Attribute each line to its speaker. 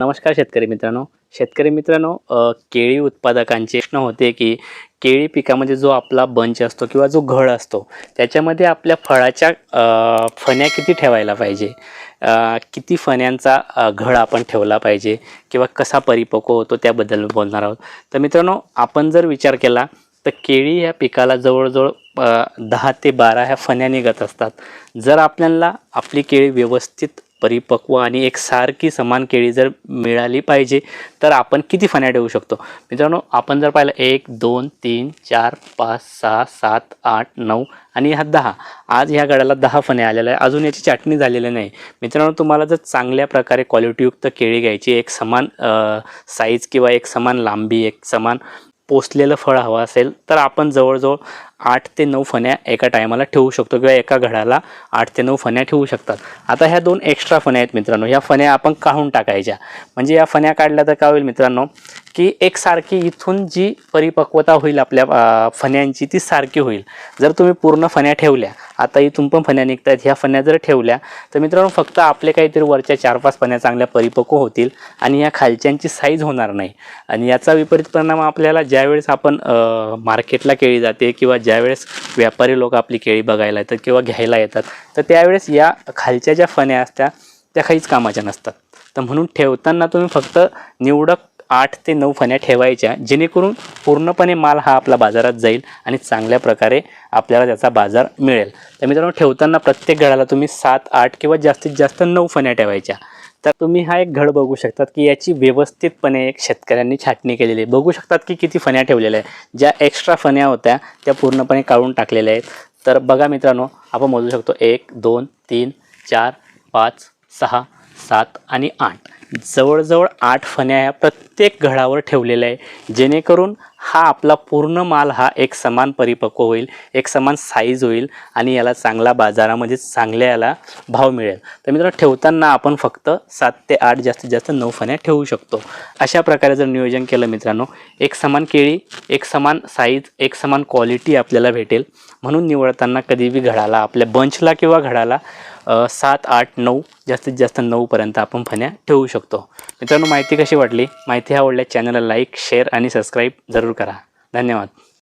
Speaker 1: नमस्कार शेतकरी मित्रांनो. शेतकरी मित्रांनो केळी उत्पादकांचे प्रश्न होते की केळी पिकामध्ये जो आपला बंच असतो किंवा जो घड असतो त्याच्यामध्ये आपल्या फळाच्या फण्या किती ठेवायला पाहिजे? किती फण्यांचा घड आपण ठेवला पाहिजे किंवा कसा परिपक्व होतो त्याबद्दल बोलणार आहोत. तर मित्रांनो आपण जर विचार केला तर केळी ह्या पिकाला जवळजवळ दहा ते बारा ह्या फण्या निघत असतात. जर आपल्याला आपली केळी व्यवस्थित परिपक्व आणि एक सारखी समान केळी जर मिळाली पाहिजे तर आपण किती फण्या ठेवू शकतो? मित्रांनो आपण जर पाहिलं एक दोन तीन चार पाच सहा सात आठ नऊ आणि ह्या दहा. आज ह्या गडाला दहा फण्या आलेल्या आहे अजून याची चाटणी झालेली नाही. मित्रांनो तुम्हाला जर चांगल्या प्रकारे क्वालिटीयुक्त केळी घ्यायची एक समान साईज किंवा एक समान लांबी एक समान पोचलेलं फळ हवं असेल तर आपण जवळजवळ आठ ते नऊ फण्या एका टायमाला ठेवू शकतो किंवा एका घडाला आठ ते नऊ फण्या ठेवू शकतात. आता ह्या दोन एक्स्ट्रा फण्या आहेत मित्रांनो. ह्या फण्या आपण काढून टाकायच्या. म्हणजे या फण्या काढल्या तर काय होईल मित्रांनो की एकसारखी इथून जी परिपक्वता होईल आपल्या फण्यांची ती सारखी होईल. जर तुम्ही पूर्ण फण्या ठेवल्या आता इथून पण फण्या निघतात ह्या फण्या जर ठेवल्या तर मित्रांनो फक्त आपले काहीतरी वरच्या चार पाच फण्या चांगल्या परिपक्व होतील आणि या खालच्यांची साईज होणार नाही. आणि याचा विपरीत परिणाम आपल्याला ज्यावेळेस आपण मार्केटला केळी जाते किंवा ज्यावेळेस व्यापारी लोक आपली केळी बघायला येतात किंवा घ्यायला येतात तर त्यावेळेस या खालच्या ज्या फण्या असत्या त्या काहीच कामाच्या नसतात. तर म्हणून ठेवताना तुम्ही फक्त निवडक आठ ते नऊ फण्या ठेवायच्या जेणेकरून पूर्णपणे माल हा आपला बाजारात जाईल आणि चांगल्या प्रकारे आपल्याला त्याचा बाजार मिळेल. तर मित्रांनो ठेवताना प्रत्येक घडाला तुम्ही सात आठ किंवा जास्तीत जास्त नऊ फण्या ठेवायच्या. तर तुम्ही हा एक घड बघू शकतात की याची व्यवस्थितपणे एक शेतकऱ्यांनी छाटणी केलेली आहे. बघू शकतात की किती फण्या ठेवलेल्या आहेत. ज्या एक्स्ट्रा फण्या होत्या त्या पूर्णपणे काढून टाकलेल्या आहेत. तर बघा मित्रांनो आपण मोजू शकतो एक दोन तीन चार पाच सहा सात आणि आठ. जवळजवळ आठ फण्या ह्या प्रत्येक घडावर ठेवलेल्या आहे. जेणेकरून हा आपला पूर्ण माल हा एक समान परिपक्व होईल एक समान साईज होईल आणि याला चांगला बाजारामध्ये चांगल्या याला भाव मिळेल. तर मित्रांनो ठेवताना आपण फक्त सात ते आठ जास्तीत जास्त नऊ फण्या ठेवू शकतो. अशा प्रकारे जर नियोजन केलं मित्रांनो एक समान केळी एक समान साईज एक समान क्वालिटी आपल्याला भेटेल. म्हणून निवडताना कधीबी घडाला आपल्या बंचला किंवा घडाला सात आठ नऊ जास्तीत जास्त नऊपर्यंत आपण फण्या ठेवू शकतो. मित्रांनो माहिती कशी वाटली? माहिती आवडल्या चॅनलला लाईक शेअर आणि सबस्क्राईब जरूर करा. धन्यवाद.